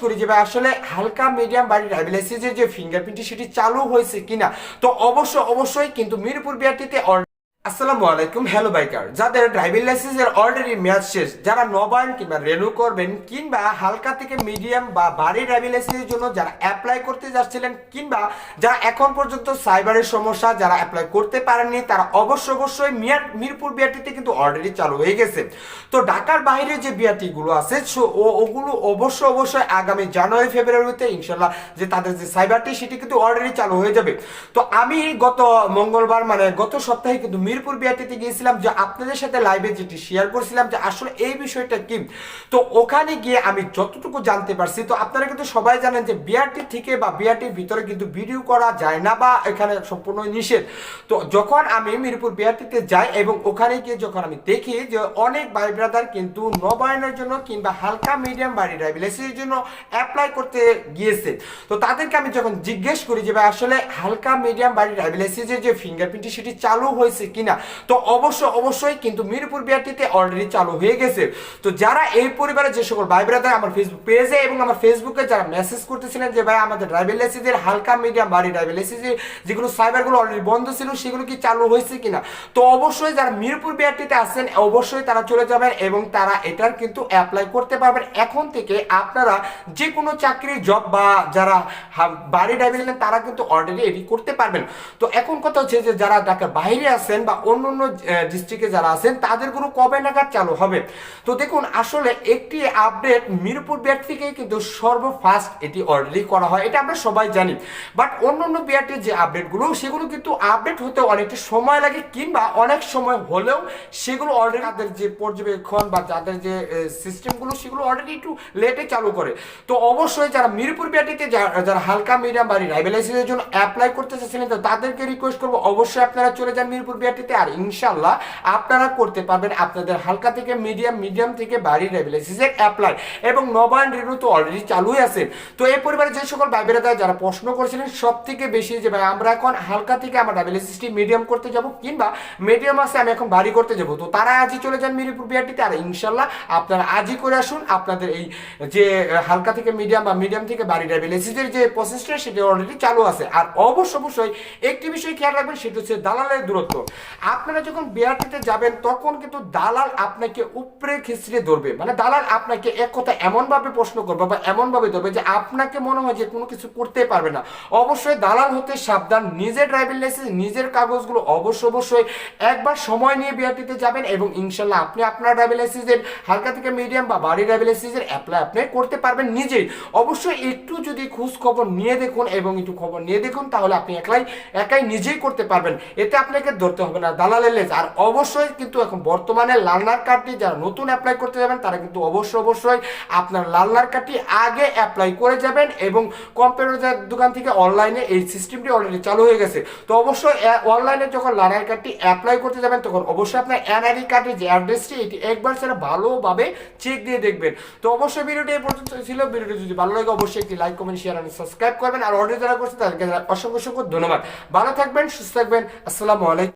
করি যাবে আসলে হালকা মিডিয়াম বাড়ির অ্যাবিলাইসিসের যে ফিঙ্গারপ্রিন্টটি সেটি চালু হয়েছে কিনা, তো অবশ্য, অবশ্যই কিন্তু মিরপুর বিআরটিতে আসসালামু আলাইকুম হ্যালো বাইকার যাদের ড্রাইভিং লাইসেন্সের অলরেডি মেয়াদ শেষ, যারা নবায়ন কিংবা রেনু করবেন কিংবা হালকা থেকে মিডিয়াম বা বাড়ি ড্রাইভিং লাইসেন্সের জন্য যারা অ্যাপ্লাই করতে যাচ্ছিলেন কিংবা যারা এখন পর্যন্ত সাইবারের সমস্যা, যারা অ্যাপ্লাই করতে পারেননি, তারা অবশ্য অবশ্যই মিয়ার মিরপুর বিআরটিতে কিন্তু অলরেডি চালু হয়ে গেছে। তো ঢাকার বাইরে যে বিআরটি গুলো আছে ওগুলো অবশ্য অবশ্যই আগামী জানুয়ারি, ফেব্রুয়ারিতে ইনশাল্লাহ যে তাদের যে সাইবারটি সেটি কিন্তু অলরেডি চালু হয়ে যাবে। তো আমি গত মঙ্গলবার মানে গত সপ্তাহে কিন্তু মিরপুর বিআরটিতে গিয়েছিলাম যে আপনাদের সাথে লাইভে যেটি শেয়ার করছিলাম যে আসলে এই বিষয়টা কি। তো ওখানে গিয়ে আমি যতটুকু জানতে পারছি, তো আপনারা কিন্তু সবাই জানেন যে বিআরটি থেকে বা বিআরটির ভিতরে কিন্তু ভিডিও করা যায় না বা এখানে সম্পূর্ণ নিষেধ। তো যখন আমি মিরপুর বিআরটিতে যাই এবং ওখানে গিয়ে যখন আমি দেখি যে অনেক ভাই ব্রাদার কিন্তু নবায়নের জন্য কিংবা হালকা মিডিয়াম বাড়ি ড্রাইভিং লাইসেন্সের জন্য অ্যাপ্লাই করতে গিয়েছে। তো তাদেরকে আমি যখন জিজ্ঞেস করি যে ভাই, আসলে হালকা মিডিয়াম বাড়ি ড্রাইভিং লাইসেন্সের যে ফিঙ্গারপ্রিন্টটি সেটি চালু হয়েছে কিনা তো অবশ্য, অবশ্যই কিন্তু মিরপুর বিআরটিতে অলরেডি চালু হয়ে গেছে। তো যারা এই পরিবারের যে সকল ভাই ব্রাদার আমার ফেসবুক পেজে এবং আমার ফেসবুকে যারা মেসেজ করতেছিলেন যে, ভাই, আমাদের ড্রাইভিং লাইসেন্সের হালকা মিডিয়াম বাড়ি ড্রাইভিং লাইসেন্সের যেগুলো সাইবারগুলো অলরেডি বন্ধ ছিল, সেগুলো কি চালু হয়েছে কিনা? তো অবশ্যই যারা মিরপুর বিআরটিতে আছেন, অবশ্যই তারা চলে যাবেন এবং তারা এটার কিন্তু অ্যাপ্লাই করতে পারবেন। এখন থেকে আপনারা যে কোনো চাকরি জব বা যারা বাড়ি ড্রাইভিং তারা কিন্তু অলরেডি এটি করতে পারবেন। তো এখন কথা হচ্ছে যে, যারা ঢাকার বাইরে আছেন বা অন্য অন্য ডিস্ট্রিক্টে যারা আছেন, তাদের কোনো কবে নাগাদ চালু হবে? তো দেখুন, আসলে একটি আপডেট মিরপুর বিআর থেকেই কিন্তু সর্বফাস্ট এটি অলরেডি করা হয়, এটা আমরা সবাই জানি। বাট অন্য অন্য বিআরটির যে আপডেটগুলো সেগুলো কিন্তু আপডেট হতে অনেকটা সময় লাগে, কিংবা অনেক সময় হলেও সেগুলো অলরেডি তাদের যে পর্যবেক্ষণ বা যাদের যে সিস্টেমগুলো সেগুলো অলরেডি একটু লেটে চালু করে। তো অবশ্যই যারা মিরপুর বিআরটিতে যারা হালকা মিডিয়াম বা রাইভেলাইসের জন্য অ্যাপ্লাই করতে চাচ্ছিলেন তাদেরকে রিকোয়েস্ট করব, অবশ্যই আপনারা চলে যান মিরপুর বিআরটিতে আর ইনশাল্লাহ আপনারা করতে পারবেন আপনাদের হালকা থেকে মিডিয়াম মিডিয়াম থেকে বাড়ি রেভিলাইসিসের অ্যাপ্লাই এবং নবায়ন রেনু তো অলরেডি চালুই আছে। তো এই পরিবারে যে সকল ভাই বেড়াদা যারা প্রশ্ন করেছিলেন সব থেকে বেশি যে ভাই, আমরা এখন হালকা থেকে আমার ডায়াবেলিসিসটি মিডিয়াম করতে যাব, কিংবা মিডিয়াম আছে, আমি এখন বাড়ি করতে যাব। তো তারা আজই চলে যান মিরপুর বিআরটিতে আর ইনশাল্লাহ আপনারা আজই করে আসুন আপনাদের এই যে হালকা থেকে মিডিয়াম বা মিডিয়াম থেকে বাড়ি ডায়াবেলিসিসের যে প্রসেসটা সেটা অলরেডি চালু আছে। আর অবশ্য অবশ্যই একটি বিষয় খেয়াল রাখবেন, সেটা হচ্ছে দালালের দূরত্ব। আপনারা যখন বিআরটিতে যাবেন, তখন কিন্তু দালাল আপনাকে উপরে খিচড়ে ধরবে। মানে দালাল আপনাকে এক কথা এমনভাবে প্রশ্ন করবে বা এমনভাবে ধরবে যে আপনাকে মনে হয় যে কোনো কিছু করতে পারবে না। অবশ্যই দালাল হতে সাবধান, নিজের ড্রাইভিং লাইসেন্স নিজের কাগজগুলো অবশ্য অবশ্যই একবার সময় নিয়ে বিআরটিতে যাবেন এবং ইনশাল্লাহ আপনি আপনার ড্রাইভিং লাইসেন্সের হালকা থেকে মিডিয়াম বা বাড়ি ড্রাইভিং লাইসেন্সের অ্যাপ্লাই আপনি করতে পারবেন নিজেই। অবশ্যই একটু যদি খোঁজ খবর নিয়ে দেখুন এবং একটু খবর নিয়ে দেখুন, তাহলে আপনি একলাই, একাই নিজেই করতে পারবেন। এতে আপনাকে ধরতে হবে না, দালালের লেজ। আর অবশ্যই কিন্তু এখন বর্তমানে লালনার কার্ডটি যারা নতুন অ্যাপ্লাই করতে যাবেন, তারা কিন্তু অবশ্যই অবশ্যই আপনার লালনার কার্ডটি আগে অ্যাপ্লাই করে যাবেন এবং কম্পিউটার দোকান থেকে অনলাইনে এই সিস্টেমটি অলরেডি চালু হয়ে গেছে। তো অবশ্যই অনলাইনে যখন লালনার কার্ডটি অ্যাপ্লাই করতে যাবেন, তখন অবশ্যই আপনার এনআইডি কার্ডের যে অ্যাড্রেসটি এটি একবার সেটা ভালোভাবে চেক দিয়ে দেখবেন। তো অবশ্যই ভিডিওটি এই পর্যন্ত ছিল। ভিডিওটি যদি ভালো লাগে, অবশ্যই একটি লাইক কমেন্ট শেয়ার এবং সাবস্ক্রাইব করবেন। আর অলরেডি যারা করছে, তাদেরকে অসংখ্য অসংখ্য ধন্যবাদ। ভালো থাকবেন, সুস্থ থাকবেন। আসসালামু আলাইকুম।